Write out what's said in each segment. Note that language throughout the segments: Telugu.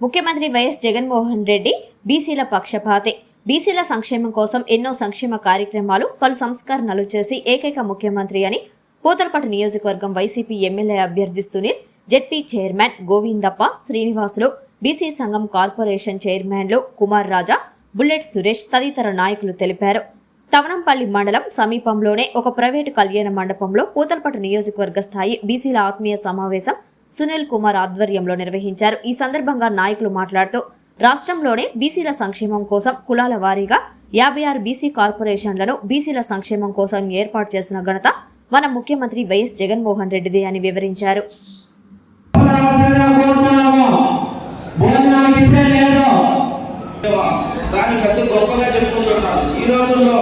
ముఖ్యమంత్రి వైఎస్ జగన్మోహన్ రెడ్డి బీసీల పక్షపాతే. బీసీల సంక్షేమం కోసం ఎన్నో సంక్షేమ కార్యక్రమాలు పలు సంస్కరణలు చేసి ఏకైక ముఖ్యమంత్రి అని పూతలపట్టు నియోజకవర్గం వైసీపీ ఎమ్మెల్యే అభ్యర్థి Sunil ZP chairman Govindappa Srinivasulu BC సంఘం కార్పొరేషన్ చైర్మన్లు కుమార్ రాజా బుల్లెట్ సురేష్ తదితర నాయకులు తెలిపారు. తవనంపల్లి మండలం సమీపంలోనే ఒక ప్రైవేటు కళ్యాణ మండపంలో పూతలపట్టు నియోజకవర్గ స్థాయి బీసీల ఆత్మీయ సమావేశం సునీల్ కుమార్ ఆధ్వర్యంలో నిర్వహించారు. ఈ సందర్భంగా నాయకులు మాట్లాడుతూ రాష్ట్రంలోనే బీసీల సంక్షేమం కోసం కులాల వారీగా యాభై ఆరు బీసీ కార్పొరేషన్లను బీసీల సంక్షేమం కోసం ఏర్పాటు చేసిన ఘనత మన ముఖ్యమంత్రి వైఎస్ జగన్మోహన్ రెడ్డిదే అని వివరించారు. దాన్ని పెద్ద గొప్పగా చెప్పుకుంటున్నారు. ఈ రోజుల్లో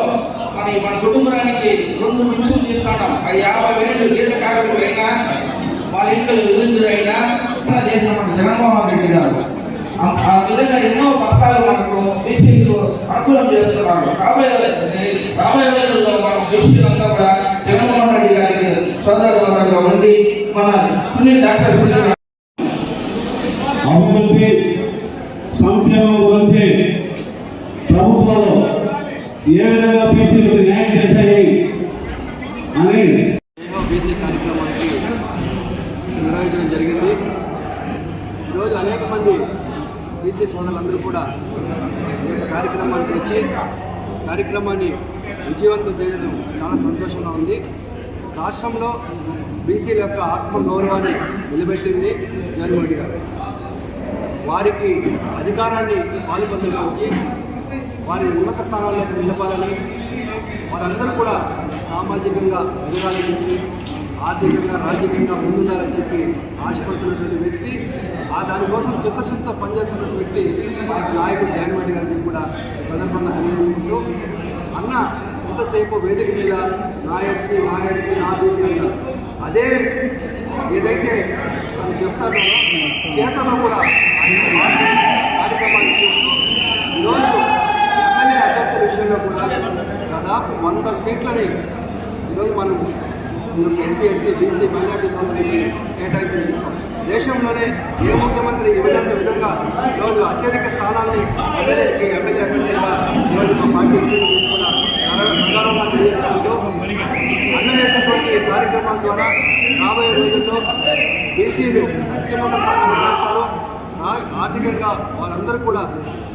మన మన కుటుంబానికి రెండు నిమిషం తీసుకుంటాం ఆ యాభై వేలు గీత కార్మికులైనా వాళ్ళ ఇంట్లో విధులైనా చేసిన మన జగన్మోహన్ రెడ్డి గారు. ఆ- విధంగా ఎన్నో పథకాలు మనకు బీసీలు అనుకూలం చేస్తున్నారు. రాబోయే రాబోయే రోజుల్లో మనం బీసీలంతా కూడా జగన్మోహన్ రెడ్డి గారికి ఉండి మన సునీల్ డాక్టర్ సునీల్ అభివృద్ధి సంక్షేమం గురించి ప్రభుత్వాలు ఏ విధంగా బీసీలకు న్యాయం చేశాయి అని బీసీ కార్యక్రమానికి నిర్వహించడం జరిగింది ఈరోజు అనేక మంది బీసీ సోదరులందరూ కూడా ఈ యొక్క కార్యక్రమానికి వచ్చి కార్యక్రమాన్ని విజయవంతం చేయడం చాలా సంతోషంగా ఉంది. రాష్ట్రంలో బీసీల యొక్క ఆత్మ గౌరవాన్ని నిలబెట్టింది జగన్మోహన్ గారు. వారికి అధికారాన్ని పాలుపందులోంచి వారి ఉన్నత స్థానాల్లోకి నిలపాలని వారందరూ కూడా సామాజికంగా ఎదగాలని చెప్పి ఆర్థికంగా రాజకీయంగా ముందుండాలని చెప్పి ఆశపడుతున్నటువంటి వ్యక్తి ఆ దానికోసం చిత్తశుద్ధ పనిచేస్తున్న వ్యక్తి మా నాయకుడు జగన్మోహన్ రెడ్డి గారిని కూడా సందర్భంగా తెలియజేసుకుంటూ అన్న ఎంతసేపు వేదిక మీద నా ఎస్సీ నా ఎస్టీ నా బీసీ అదే ఏదైతే అని చెప్తారో చేతలో కూడా ఆయన కార్యక్రమాన్ని చేస్తూ ఈరోజు ఎమ్మెల్యే అభ్యర్థుల విషయంలో కూడా దాదాపు వంద సీట్లని ఈరోజు మనం ఎస్సీ ఎస్టీ బీసీ మైనార్టీ సోదరులకి కేటాయించడం చూస్తాం దేశంలోనే ఏ ముఖ్యమంత్రి ఇవ్వలేని విధంగా ఈరోజు అత్యధిక స్థానాన్ని ఎమ్మెల్యేకి ఎమ్మెల్యే అభ్యర్థిగా ఈరోజు మా పార్టీ ఇచ్చింది కూడా ప్రధానంగా తెలియజేసుకుంటూ అన్న కార్యక్రమాల ద్వారా రాబోయే రోజుల్లో బీసీలు అత్యున్నత స్థానాన్ని వెళ్తారు ఆర్థికంగా వాళ్ళందరూ కూడా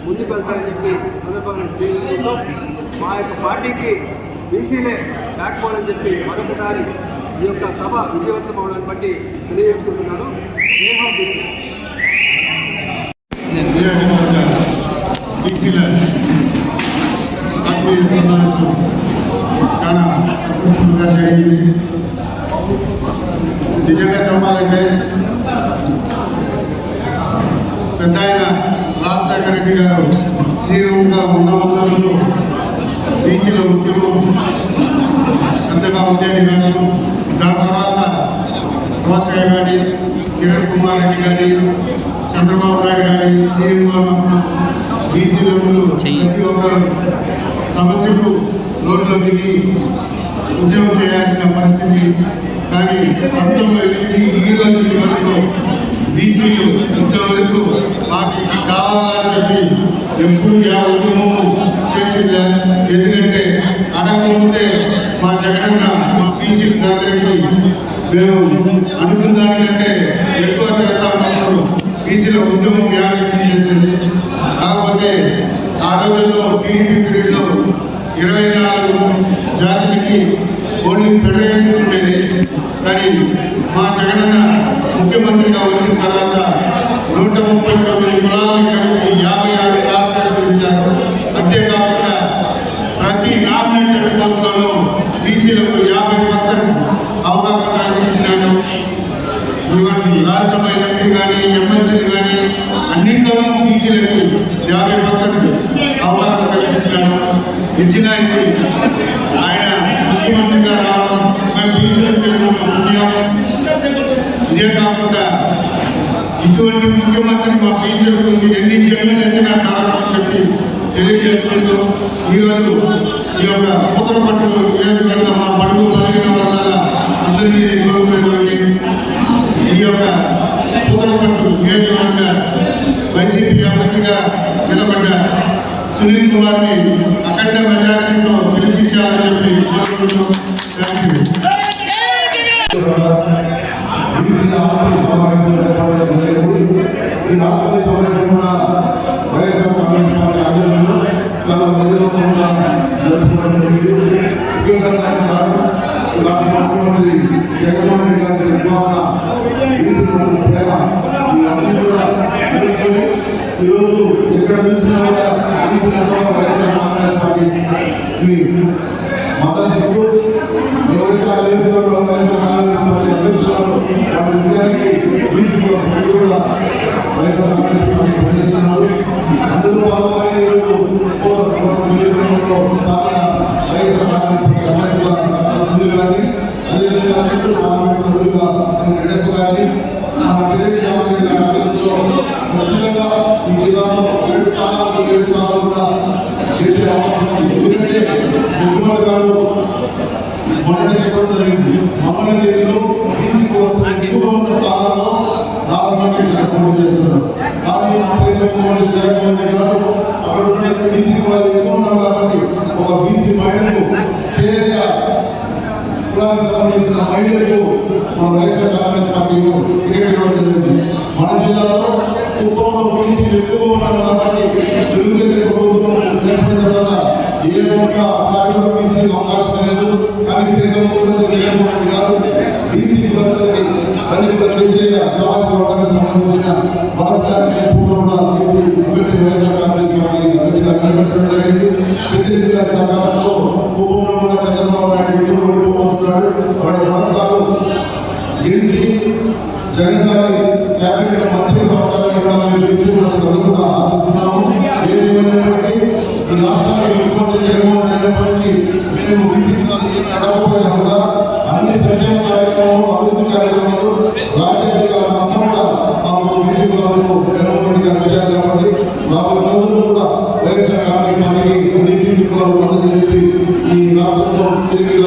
ముందుకు వెళ్తారని చెప్పి సందర్భంగా తెలియజేసుకుంటూ మా యొక్క పార్టీకి బీసీలే బ్యాక్ బోన్ అని చెప్పి మరొకసారి ఈ యొక్క సభ విజయవంతం అవడాన్ని బట్టి తెలియజేసుకుంటున్నాను. బీసీల సమావేశం చాలా సక్సెస్ఫుల్గా జరిగింది. నిజంగా చెప్పాలంటే పెద్ద ఆయన రాజశేఖర రెడ్డి గారు సీఎంగా ఉన్న వందలలో బీసీల ఉద్యమం పెద్దగా ఉండేది కాదు. దాని తర్వాత రోసయ్య గారి కిరణ్ కుమార్ రెడ్డి గారి చంద్రబాబు నాయుడు గారి సీఎంగా ఉన్నప్పుడు బీసీలు ప్రతి ఒక్క సమస్యకు రోడ్లో దిగి ఉద్యమం చేయాల్సిన పరిస్థితి. కానీ ప్రభుత్వంలో నుంచి ఈ రోజు వరకు బీసీలు ఇంతవరకు వాటికి కావాలని చెప్పి ఎప్పుడు యా ఉద్యమము చేసిందా ఎందుకంటే అడగకముందే మా జగనన్న మా బీసీలు అందరికీ మేము అనుకున్న దానికంటే ఎక్కువ చేస్తా ఉన్నప్పుడు బీసీల ఉద్యమం వ్యాపించి చేసింది. కాకపోతే ఆ రోజుల్లో టీడీపీ పీరియడ్లో ఇరవై నాలుగు జాతికి ఓన్లీ ఫెడరేషన్ ఉండేది. కానీ మా జగనన్న ముఖ్యమంత్రిగా వచ్చిన తర్వాత నూట ముప్పై తొమ్మిది కులాలను కలిపి యాభై ఆరు కార్పొరేషన్ ఇచ్చారు. అంతేకాకుండా ప్రతి నామినేటెడ్ పోస్టులలో బీసీలకు యాభై పర్సెంట్ అవకాశం కల్పించినాడు ఈవెన్ రాజ్యసభ ఎంపీ కానీ ఎమ్మెల్సీలు కానీ అన్నింటిలోనూ బీసీలకు యాభై పర్సెంట్ అవకాశం కల్పించినాడు ఇచ్చిన ఆయన ముఖ్యమంత్రిగా రావడం మేము బీసీలు చేసిన పుణ్యం. ఇదే కాకుండా ఇటువంటి ముఖ్యమంత్రి మా బీసీలకు ఎన్ని జన్మలెత్తినా కారణం చెప్పి తెలియజేసుకుంటూ ఈరోజు ఈ యొక్క పూతల పట్టు నియోజకవర్గ మా బడుగు నియోజకవర్గ వైసీపీ అభ్యర్థిగా నిలబడ్డ సునీల్ కుమార్ని అఖండ మెజార్టీతో గెలిపించాలని చెప్పి కోరుకుంటున్నాం. థ్యాంక్ యూ ముఖ్యమంత్రి జగన్మోహన్ రెడ్డి గారి నిర్మాణ కూడా ఈరోజు ఎక్కడ చూసినా కూడా వైఎస్ఆర్ కాంగ్రెస్ మద్దతు ఇస్తూ ఎవరైతే ఆ వైఎస్ఆర్ కాంగ్రెస్ రెడ్డప్ప కానీ మన కిరెడ్డి రామరెడ్డి గారి ఆధ్వర్యంలో ఖచ్చితంగా ఈ జిల్లాలో ఏడు స్థానాలు ఏడు స్థానాలు కూడా గెలిచే అవకాశం ఉంది. ఎందుకంటే ముఖ్యమంత్రి గారు మొన్న చెప్పడం జరిగింది. మమ్మల్ని దేనిలో బీసీ కోసం ఎక్కువ ఉన్న స్థానాల్లో నాలుగు పోటీ చేస్తున్నారు కానీ మా పేరు ముఖ్యమంత్రి జగన్మోహన్ రెడ్డి గారు అక్కడ ఉన్న బీసీ వాళ్ళు ఎక్కువ ఉన్నారు కాబట్టి ఒక బీసీ మహిళకు చేరేత కులానికి సంబంధించిన మహిళలకు మన వైఎస్ఆర్ కాంగ్రెస్ పార్టీ టికెట్ జిల్లాలో కుప్పంలో బీసీ ఎక్కువ ఉన్నారు కాబట్టి తెలుగుదేశం ప్రభుత్వం తర్వాత ఏ ఒక్క అవకాశం లేదు. కానీ బీసీ వర్గానికి సంబంధించిన భారత